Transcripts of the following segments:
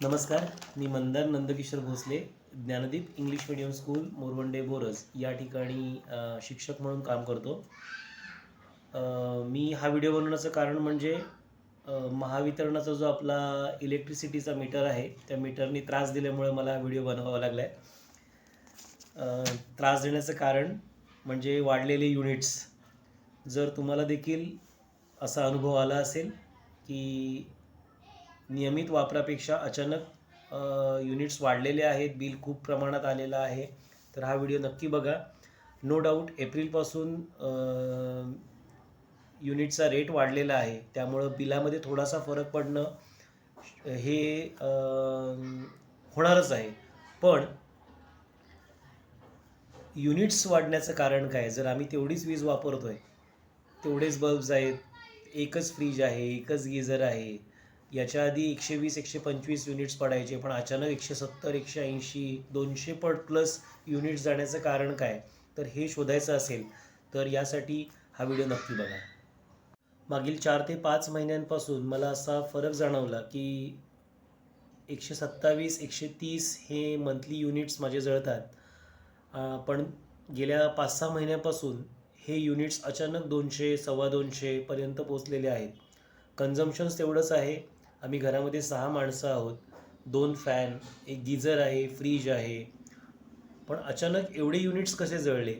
नमस्कार मी Mandar Nandkishor Bhosale Dnyandeep English medium school Morvande Boraj या ठिकाणी शिक्षक म्हणून काम करतो. मी हा व्हिडिओ बनवण्याचं कारण म्हणजे महावितरणाचा जो आपला इलेक्ट्रिसिटीचा मीटर आहे त्या मीटरनी त्रास दिल्यामुळे मला हा व्हिडिओ बनवावा लागला आहे त्रास देण्याचं कारण म्हणजे वाढलेले युनिट्स जर तुम्हाला देखील असा अनुभव आला असेल की नियमित वापरापेक्षा अचानक युनिट्स वाढलेले आहेत बिल खूप प्रमाणात आलेलं आहे. तर हा व्हिडिओ नक्की बघा. नो डाऊट एप्रिलपासून युनिटचा रेट वाढलेला आहे. त्यामुळं बिलामध्ये थोडासा फरक पडणं हे होणारच आहे. पण युनिट्स वाढण्याचं कारण काय? जर आम्ही तेवढीच वीज वापरतो आहे तेवढेच बल्ब्स आहेत एकच फ्रीज आहे एकच गिझर आहे याच्या आधी एकशे वीस एकशे पंचवीस युनिट्स पडायचे पण अचानक एकशे सत्तर एकशे ऐंशी दोनशे पट प्लस युनिट्स जाण्याचं कारण काय? तर हे शोधायचं असेल तर यासाठी हा व्हिडिओ नक्की बघा. मागील चार ते पाच महिन्यांपासून मला असा फरक जाणवला की एकशे सत्तावीस एकशे तीस हे मंथली युनिट्स माझे जळतात. पण गेल्या पाच सहा महिन्यापासून हे युनिट्स अचानक दोनशे सव्वा दोनशेपर्यंत पोचलेले आहेत. कन्झम्पशन्स तेवढंच आहे. आम्ही घरामध्ये सहा माणसं आहोत. दोन फॅन एक गिझर आहे फ्रीज आहे. पण अचानक एवढे युनिट्स कसे जळले?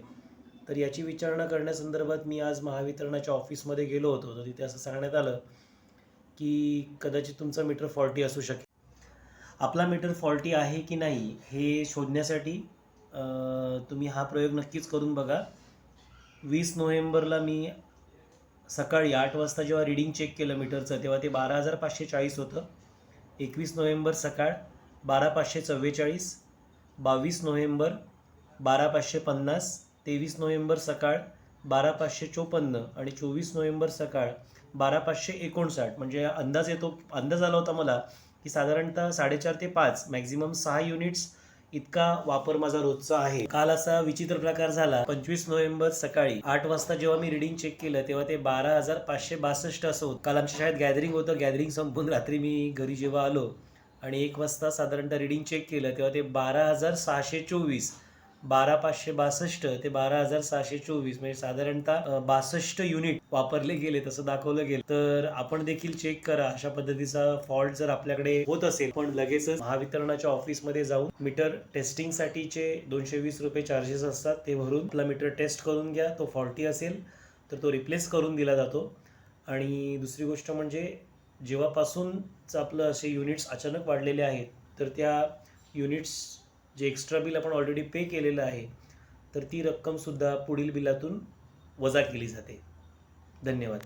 तर याची विचारणा करण्यासंदर्भात मी आज महावितरणाच्या ऑफिसमध्ये गेलो होतो. तर तिथे असं सांगण्यात आलं की कदाचित तुमचा मीटर फॉल्टी असू शकेल. आपला मीटर फॉल्टी आहे की नाही हे शोधण्यासाठी तुम्ही हा प्रयोग नक्कीच करून बघा. वीस नोव्हेंबरला मी सकाळी आठ वाजता जेव्हा रिडिंग चेक केलं मीटरचं तेव्हा ते बारा हजार पाचशे चाळीस होतं. एकवीस नोव्हेंबर सकाळ बारा पाचशे चव्वेचाळीस बावीस नोव्हेंबर बारा पाचशे पन्नास तेवीस नोव्हेंबर सकाळ बारा पाचशे चोपन्न आणि चोवीस नोव्हेंबर सकाळ बारा पाचशे एकोणसाठ. म्हणजे अंदाज येतो अंदाज आला होता मला की साधारणतः साडेचार ते पाच मॅक्झिमम सहा युनिट्स इतका वापर माझा रोजचा आहे. काल असा विचित्र प्रकार झाला. पंचवीस नोव्हेंबर सकाळी आठ वाजता जेव्हा मी रिडिंग चेक केलं तेव्हा ते बारा हजार पाचशे बासष्ट असं होतं. काल आमच्या शाळेत गॅदरिंग होतं. गॅदरिंग संपून रात्री मी घरी जेव्हा आलो आणि एक वाजता साधारणतः रिडिंग चेक केलं तेव्हा ते बारा हजार सहाशे चोवीस बारा पाचशे बासष्ट ते बारा हजार सहाशे चोवीस म्हणजे साधारणतः बासष्ट युनिट वापरले गेले तसं दाखवलं गेलं. तर आपण देखील चेक करा. अशा पद्धतीचा फॉल्ट जर आपल्याकडे होत असेल पण लगेचच महावितरणाच्या ऑफिसमध्ये जाऊन मीटर टेस्टिंगसाठीचे दोनशे वीस रुपये चार्जेस असतात ते भरून आपला मीटर टेस्ट करून घ्या. तो फॉल्टी असेल तर तो रिप्लेस करून दिला जातो. आणि दुसरी गोष्ट म्हणजे जेव्हापासूनच आपलं असे युनिट्स अचानक वाढलेले आहेत तर त्या युनिट्स जे एक्स्ट्रा बिल आपण ऑलरेडी पे केलेलं आहे तर ती रक्कमसुद्धा पुढील बिलातून वजा केली जाते. धन्यवाद.